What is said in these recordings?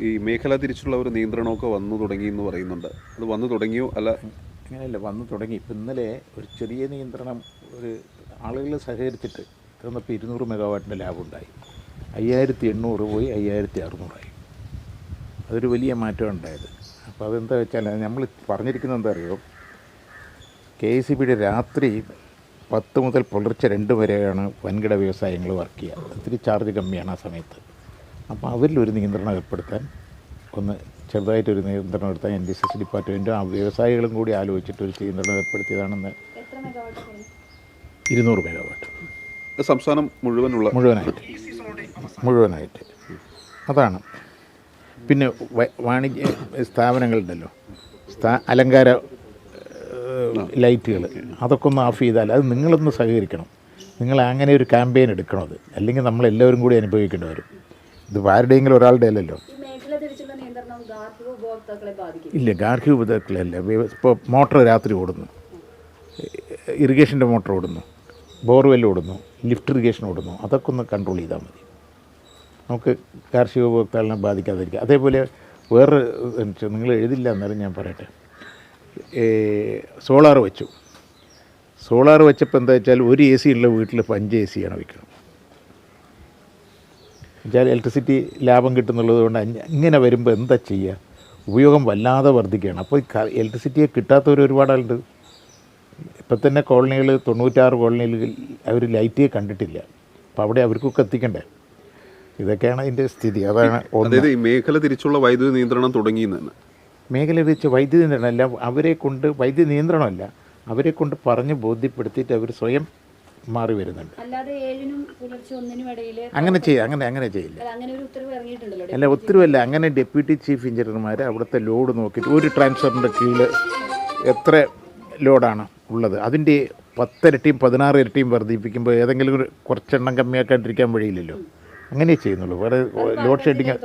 ഈ മേഖല തിരിച്ചുള്ള ഒരു നിയന്ത്രണമൊക്കെ വന്നു തുടങ്ങി എന്ന് പറയുന്നുണ്ട്. അത് വന്നു തുടങ്ങിയോ? അല്ല. അങ്ങനെയല്ല വന്നു തുടങ്ങി. ഇപ്പം ഇന്നലെ ഒരു ചെറിയ നിയന്ത്രണം ഒരു ആളുകൾ സഹകരിച്ചിട്ട് തന്നപ്പോൾ ഇരുന്നൂറ് മെഗാവാട്ടിന്റെ ലാഭം ഉണ്ടായി അയ്യായിരത്തി എണ്ണൂറ് പോയി അയ്യായിരത്തി അറുന്നൂറായി അതൊരു വലിയ മാറ്റം ഉണ്ടായത്. അപ്പോൾ അതെന്താ വെച്ചാൽ നമ്മൾ പറഞ്ഞിരിക്കുന്നത് എന്താ അറിയോ? കെ സി ബിയുടെ രാത്രി പത്ത് മുതൽ പുലർച്ചെ രണ്ട് വരെയാണ് വൻകിട വ്യവസായങ്ങൾ വർക്ക് ചെയ്യുക. ഒത്തിരി ചാർജ് കമ്മിയാണ് ആ സമയത്ത്. അപ്പോൾ അവരിലൊരു നിയന്ത്രണം ഏർപ്പെടുത്താൻ ഒന്ന് ചെറുതായിട്ടൊരു നിയന്ത്രണം എടുത്താൽ എൻ ഡി സി എസ് ഡിപ്പാർട്ട്മെന്റും ആ വ്യവസായികളും കൂടി ആലോചിച്ചിട്ട് ഒരു നിയന്ത്രണം ഏർപ്പെടുത്തിയതാണെന്ന് എത്ര മെഗാവാട്ട് കുറഞ്ഞു ഇരുന്നൂറ് മെഗാവാട്ട്. സംസ്ഥാനം മുഴുവനുള്ള മുഴുവനായിട്ട്. മുഴുവനായിട്ട്. അതാണ്. പിന്നെ വാണിജ്യ സ്ഥാപനങ്ങളുണ്ടല്ലോ. സ്ഥാ അലങ്കാര ലൈറ്റുകൾ. അതൊക്കെ ഒന്ന് ഓഫ് ചെയ്താൽ അത് നിങ്ങളൊന്ന് സഹകരിക്കണം. നിങ്ങൾ അങ്ങനെ ഒരു ക്യാമ്പയിൻ എടുക്കണം അത്? അല്ലെങ്കിൽ നമ്മളെല്ലാവരും കൂടി അനുഭവിക്കേണ്ടി വരും. ഇത് ആരുടെയെങ്കിലും ഒരാളുടെ അല്ലല്ലോ. ഇല്ല ഗാർഹിക ഉപഭോക്താക്കളല്ല. ഇപ്പോൾ മോട്ടർ രാത്രി ഓടുന്നു. ഇറിഗേഷന്റെ മോട്ടർ ഓടുന്നു. ബോർവെൽ ഓടുന്നു. ലിഫ്റ്റ് ഇറിഗേഷൻ ഓടുന്നു. അതൊക്കെ ഒന്ന് കൺട്രോൾ ചെയ്താൽ മതി. നമുക്ക് കാർഷിക ഉപഭോക്താക്കളെ ബാധിക്കാതിരിക്കുക അതേപോലെ വേറെ നിങ്ങൾ എഴുതില്ല എന്നാലും ഞാൻ പറയട്ടെ. സോളാർ വെച്ചു. സോളാർ വെച്ചപ്പോൾ എന്താ വെച്ചാൽ ഒരു എ സി ഉള്ള വീട്ടിൽ പഞ്ച് എ സിയാണ് വയ്ക്കണം വെച്ചാൽ ഇലക്ട്രിസിറ്റി ലാഭം കിട്ടുന്നുള്ളത് കൊണ്ട് ഇങ്ങനെ വരുമ്പോൾ എന്താ ചെയ്യുക ഉപയോഗം വല്ലാതെ വർദ്ധിക്കുകയാണ്. അപ്പോൾ ഇലക്ട്രിസിറ്റിയെ കിട്ടാത്തവർ ഒരുപാട് ആളുണ്ട് ഇപ്പം തന്നെ കോളനികൾ തൊണ്ണൂറ്റാറ് കോളനിയിൽ അവർ ലൈറ്റേ കണ്ടിട്ടില്ല. അപ്പോൾ അവിടെ അവർക്കൊക്കെ എത്തിക്കണ്ടേ? ഇതൊക്കെയാണ് അതിന്റെ സ്ഥിതി. അതാണ് അതായത് ഈ മേഖല തിരിച്ചുള്ള വൈദ്യുതി നിയന്ത്രണം തുടങ്ങി തന്നെ. മേഖല തിരിച്ച് വൈദ്യുതി നിയന്ത്രണമല്ല അവരെ കൊണ്ട് വൈദ്യുതി നിയന്ത്രണമല്ല അവരെ കൊണ്ട് പറഞ്ഞ് ബോധ്യപ്പെടുത്തിയിട്ട് അവർ സ്വയം മാറി വരുന്നുണ്ട്. അങ്ങനെ ചെയ്യാം അങ്ങനെ അങ്ങനെ ചെയ്യില്ല. അല്ല ഉത്തരവല്ല അങ്ങനെ ഡെപ്യൂട്ടി ചീഫ് എഞ്ചിനീയർമാർ അവിടുത്തെ ലോഡ് നോക്കിയിട്ട് ഒരു ട്രാൻസ്ഫറിന്റെ കീഴിൽ എത്ര ലോഡാണ് ഉള്ളത്? അതിന്റെ പത്തിരട്ടിയും പതിനാറ് ഇരട്ടിയും വർദ്ധിപ്പിക്കുമ്പോൾ ഏതെങ്കിലും ഒരു കുറച്ചെണ്ണം കമ്മിയാക്കാണ്ടിരിക്കാൻ വഴിയില്ലല്ലോ. അങ്ങനെ ചെയ്യുന്നുള്ളൂ. വേറെ ലോഡ് ഷെഡിങ്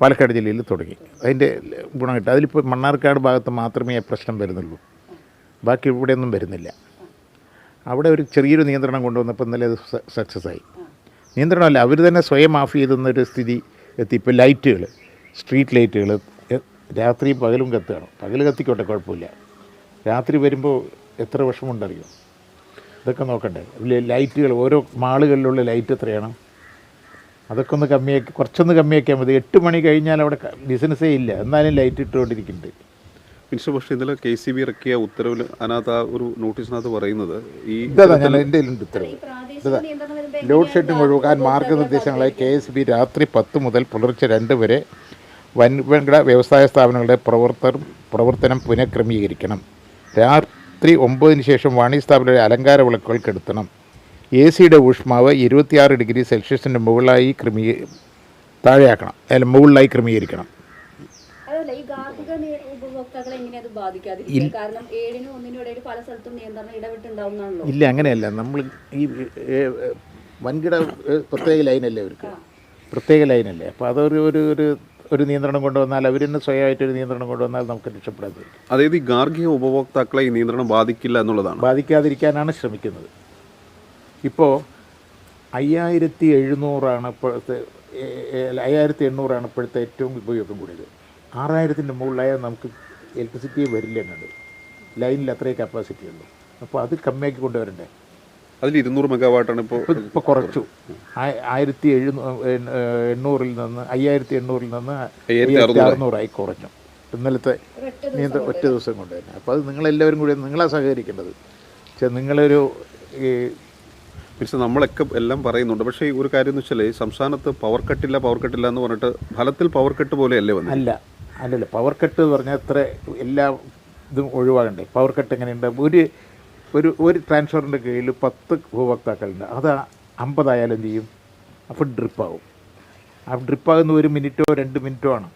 പാലക്കാട് ജില്ലയിൽ തുടങ്ങി. അതിന്റെ ഗുണം കിട്ടും അതിലിപ്പോൾ മണ്ണാർക്കാട് ഭാഗത്ത് മാത്രമേ പ്രശ്നം വരുന്നുള്ളൂ. ബാക്കി ഇവിടെയൊന്നും വരുന്നില്ല. അവിടെ ഒരു ചെറിയൊരു നിയന്ത്രണം കൊണ്ടുവന്നപ്പോൾ ഇന്നലെ അത് സക്സസ് ആയി. നിയന്ത്രണമല്ല അവർ തന്നെ സ്വയം ഓഫ് ചെയ്തെന്നൊരു സ്ഥിതി എത്തി. ഇപ്പോൾ ലൈറ്റുകൾ സ്ട്രീറ്റ് ലൈറ്റുകൾ രാത്രി പകലും കത്തുകയാണ്. പകൽ കത്തിക്കോട്ടെ കുഴപ്പമില്ല. രാത്രി വരുമ്പോൾ എത്ര വിഷമമുണ്ടറിയോ? ഇതൊക്കെ നോക്കണ്ടേ. അതിൽ ലൈറ്റുകൾ ഓരോ മാളുകളിലുള്ള ലൈറ്റ് എത്രയാണ്? അതൊക്കെ ഒന്ന് കമ്മിയാക്കി കുറച്ചൊന്ന് കമ്മിയാക്കിയാൽ മതി. എട്ട് മണി കഴിഞ്ഞാൽ അവിടെ ബിസിനസ്സേ ഇല്ല. എന്നാലും ലൈറ്റ് ഇട്ടുകൊണ്ടിരിക്കുന്നുണ്ട്. മിനിസ്റ്റർ പക്ഷേ ഇന്നലെ കെ സി ബി ഇറക്കിയ ഉത്തരവിൽ അതിനകത്ത് ആ ഒരു നോട്ടീസിനകത്ത് പറയുന്നത് ഈ ഞാൻ എന്റെ ഉത്തരവ്. ലോഡ് ഷെഡിംഗ് ഒഴിവാക്കാൻ മാർഗനിർദ്ദേശങ്ങളായി കെ എസ് ബി രാത്രി പത്ത് മുതൽ പുലർച്ചെ രണ്ട് വരെ വൻകിട വ്യവസായ സ്ഥാപനങ്ങളുടെ പ്രവർത്തനം പ്രവർത്തനം പുനഃക്രമീകരിക്കണം. രാത്രി ഒമ്പതിന് ശേഷം വാണിജ്യ സ്ഥാപനങ്ങളുടെ അലങ്കാര വിളക്കുകൾ കെടുത്തണം എ സിയുടെ ഊഷ്മാവ് ഇരുപത്തിയാറ് ഡിഗ്രി സെൽഷ്യസിന്റെ മുകളിലായി ക്രമീ താഴെയാക്കണം. അല്ല മുകളിലായി ക്രമീകരിക്കണം അതല്ല ഈ ഗാർഹിക നിയ- കാരണം ഏഴിനും ഒന്നിനും ഇടയിൽ പല സ്ഥലത്തും നിയന്ത്രണം ഇടവിട്ടുണ്ടാവുന്നതാണല്ലോ ഇല്ല അങ്ങനെയല്ല. നമ്മൾ ഈ വൻകിട പ്രത്യേക ലൈനല്ലേ അവർക്ക്? പ്രത്യേക ലൈനല്ലേ? അപ്പോൾ അതൊരു ഒരു ഒരു ഒരു നിയന്ത്രണം കൊണ്ടുവന്നാൽ അവർ തന്നെ സ്വയമായിട്ടൊരു നിയന്ത്രണം കൊണ്ടുവന്നാൽ നമുക്ക് രക്ഷപ്പെടാൻ കഴിയും അതായത് ഈ ഗാർഹിക ഉപഭോക്താക്കളെ ഈ നിയന്ത്രണം ബാധിക്കില്ല എന്നുള്ളതാണ്. ബാധിക്കാതിരിക്കാനാണ് ശ്രമിക്കുന്നത്. ഇപ്പോൾ അയ്യായിരത്തി എഴുന്നൂറാണ് ഇപ്പോഴത്തെ അയ്യായിരത്തി എണ്ണൂറാണ് ഇപ്പോഴത്തെ ഏറ്റവും ഉപയോഗം കൂടിയത്. ആറായിരത്തിന്റെ മുകളിലായാൽ നമുക്ക് ഇലക്ട്രിസിറ്റി വരില്ല എന്നുണ്ട് ലൈനിൽ അത്രയും കപ്പാസിറ്റി ഉള്ളൂ. അപ്പോൾ അത് കമ്മിയാക്കി കൊണ്ടുവരണ്ടേ? അതിൽ ഇരുന്നൂറ് മെഗാവാട്ടാണ് ഇപ്പോൾ ഇപ്പോൾ കുറച്ചു. ആയ- ആയിരത്തി എഴുന്നൂ എണ്ണൂറിൽ നിന്ന് അയ്യായിരത്തി എണ്ണൂറിൽ നിന്ന് അറുന്നൂറായി കുറഞ്ഞു. ഇന്നലത്തെ നീന്ത ഒറ്റ ദിവസം കൊണ്ട്. തന്നെ അപ്പോൾ അത് നിങ്ങളെല്ലാവരും കൂടി നിങ്ങളാ സഹകരിക്കേണ്ടത്. പക്ഷേ നിങ്ങളൊരു ഈ പക്ഷേ നമ്മളൊക്കെ എല്ലാം പറയുന്നുണ്ട്. പക്ഷേ ഈ ഒരു കാര്യം എന്ന് വെച്ചാൽ സംസ്ഥാനത്ത് പവർ കട്ടില്ല പവർ കട്ടില്ല എന്ന് പറഞ്ഞിട്ട് ഫലത്തിൽ പവർ കട്ട് പോലെയല്ലേ വന്നു അല്ല. അല്ലല്ല പവർ കട്ട് എന്ന് പറഞ്ഞാൽ എത്ര എല്ലാ ഇതും ഒഴിവാകണ്ടേ? പവർ കട്ട് എങ്ങനെയുണ്ട്? ഒരു ഒരു ഒരു ട്രാൻസ്ഫറിന്റെ കീഴിൽ പത്ത് ഉപഭോക്താക്കളുണ്ട്. അത് അമ്പതായാലും ചെയ്യും? അപ്പോൾ ഡ്രിപ്പാവും ആ ഡ്രിപ്പാകുന്ന ഒരു മിനിറ്റോ രണ്ട് മിനിറ്റോ ആണ്.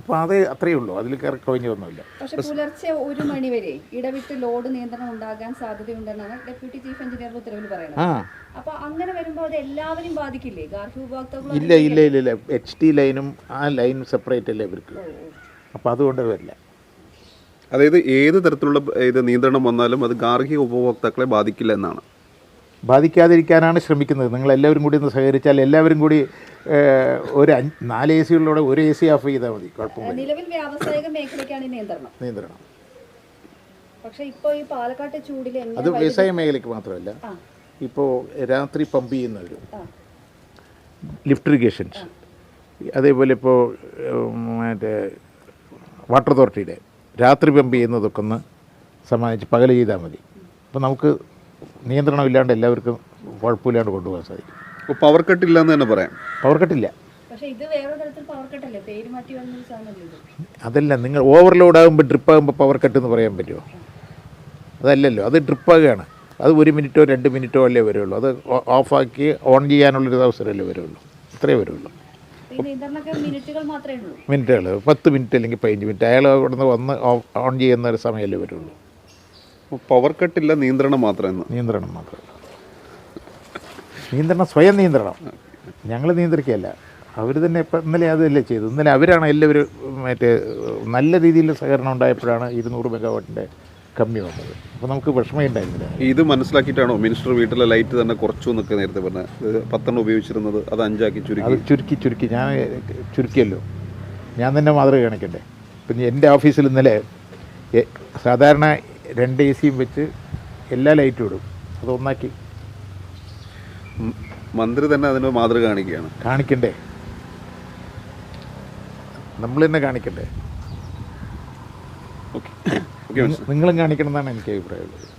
അപ്പോൾ അത് അത്രയേ ഉള്ളൂ. അതിൽ കയറി കവിഞ്ഞൊന്നുമില്ല പക്ഷേ പുലർച്ചെ ഒരു മണി വരെ ഇടവിട്ട് ലോഡ് നിയന്ത്രണം ഉണ്ടാകാൻ സാധ്യതയുണ്ടെന്നാണ് ഡെപ്യൂട്ടി ചീഫ് എഞ്ചിനീയർ ഉത്തരവിൽ പറയുന്നത്. ആ. അപ്പൊ അങ്ങനെ വരുമ്പോൾ അത് എല്ലാവരും ബാധിക്കില്ലേ? ഗാർഹിക ഉപഭോക്താക്കൾ ഇല്ല ഇല്ല ഇല്ല ഇല്ല. എച്ച് ടി ലൈനും ആ ലൈൻ സെപ്പറേറ്റ് അല്ലേ ഇവർക്ക്? അപ്പോൾ അതുകൊണ്ട് വരില്ല. അതായത് ഏത് തരത്തിലുള്ള ഇത് നിയന്ത്രണം വന്നാലും അത് ഗാർഹിക ഉപഭോക്താക്കളെ ബാധിക്കില്ല എന്നാണ്. ബാധിക്കാതിരിക്കാനാണ് ശ്രമിക്കുന്നത്. നിങ്ങൾ എല്ലാവരും കൂടി ഒന്ന് സഹകരിച്ചാൽ എല്ലാവരും കൂടി ഒരു നാല് എ സികളിലൂടെ ഒരു എ സി ഓഫ് ചെയ്താൽ മതി. കുഴപ്പമില്ല. നിലവിൽ വ്യാവസായിക മേഖലയ്ക്കാണ് നിയന്ത്രണം. നിയന്ത്രണം. പക്ഷെ ഈ പാലക്കാട്ടെ ചൂടിൽ അത് വ്യവസായ മേഖലയ്ക്ക് മാത്രമല്ല. ഇപ്പോൾ രാത്രി പമ്പ് ചെയ്യുന്നവരും ലിഫ്റ്റ് ഇറിഗേഷൻസ് അതേപോലെ ഇപ്പോൾ മറ്റേ വാട്ടർ അതോറിറ്റിയുടെ രാത്രി പമ്പ് ചെയ്യുന്നതൊക്കെ ഒന്ന് സമാനിച്ച് പകൽ ചെയ്താൽ മതി. അപ്പോൾ നമുക്ക് നിയന്ത്രണം ഇല്ലാണ്ട് എല്ലാവർക്കും കുഴപ്പമില്ലാണ്ട് കൊണ്ടുപോകാൻ സാധിക്കും. പവർ കട്ട് ഇല്ല എന്ന് തന്നെ പറയാം. പവർ കട്ടില്ല പക്ഷെ ഇത് വേറെ തരത്തിൽ പവർ കട്ടല്ലേ പേര് മാറ്റി വന്നൊരു സാധനമല്ലേ ഇത്? അതല്ല നിങ്ങൾ ഓവർലോഡ് ആകുമ്പോൾ ഡ്രിപ്പ് ആകുമ്പോൾ പവർ കട്ട് എന്ന് പറയാൻ പറ്റുമോ? അതല്ലല്ലോ അത് ഡ്രിപ്പാകുകയാണ് അത് ഒരു മിനിറ്റോ രണ്ട് മിനിറ്റോ അല്ലേ വരുള്ളൂ. അത് ഓഫാക്കി ഓൺ ചെയ്യാനുള്ളൊരു അവസരമല്ലേ വരുള്ളൂ. ഇത്രയേ വരുള്ളൂ. മിനിറ്റുകൾ മാത്രമേ ഉള്ളൂ. മിനിറ്റുകൾ പത്ത് മിനിറ്റ് അല്ലെങ്കിൽ പതിനഞ്ച് മിനിറ്റ് അയാൾ അവിടെ നിന്ന് വന്ന് ഓൺ ചെയ്യുന്ന ഒരു സമയമല്ലേ വരുള്ളൂ. പവർ കട്ടില്ല നിയന്ത്രണം മാത്രം നിയന്ത്രണം മാത്രം. നിയന്ത്രണം സ്വയം നിയന്ത്രണം. ഞങ്ങൾ നിയന്ത്രിക്കുകയല്ല. അവർ തന്നെ ഇപ്പം ഇന്നലെ അതല്ലേ ചെയ്തു ഇന്നലെ അവരാണ് എല്ലാവരും മറ്റേ നല്ല രീതിയിൽ സഹകരണം ഉണ്ടായപ്പോഴാണ് ഇരുന്നൂറ് മെഗാവാട്ടിന്റെ കമ്മി വന്നത്. അപ്പോൾ നമുക്ക് വിഷമം ഉണ്ടായിരുന്നില്ല ഇത് മനസ്സിലാക്കിയിട്ടാണോ? മിനിസ്റ്റർ വീട്ടിലെ ലൈറ്റ് തന്നെ കുറച്ചു എന്നൊക്കെ നേരത്തെ പറഞ്ഞത് പത്തെണ്ണം ഉപയോഗിച്ചിരുന്നത് അത് അഞ്ചാക്കി അത് ചുരുക്കി ചുരുക്കി. ചുരുക്കി ഞാൻ ചുരുക്കിയല്ലോ. ഞാൻ തന്നെ മാതൃക കാണിക്കണ്ടേ പിന്നെ എന്റെ ഓഫീസിൽ ഇന്നലെ സാധാരണ രണ്ട് എ സിയും വെച്ച് എല്ലാ ലൈറ്റും ഇടും. അത് ഒന്നാക്കി. മന്ത്രി തന്നെ അതിന് മാതൃക കാണിക്കുകയാണ്. കാണിക്കണ്ടേ? നമ്മൾ തന്നെ കാണിക്കണ്ടേ? നിങ്ങളും കാണിക്കണം എന്നാണ് എനിക്ക് അഭിപ്രായമുള്ളത്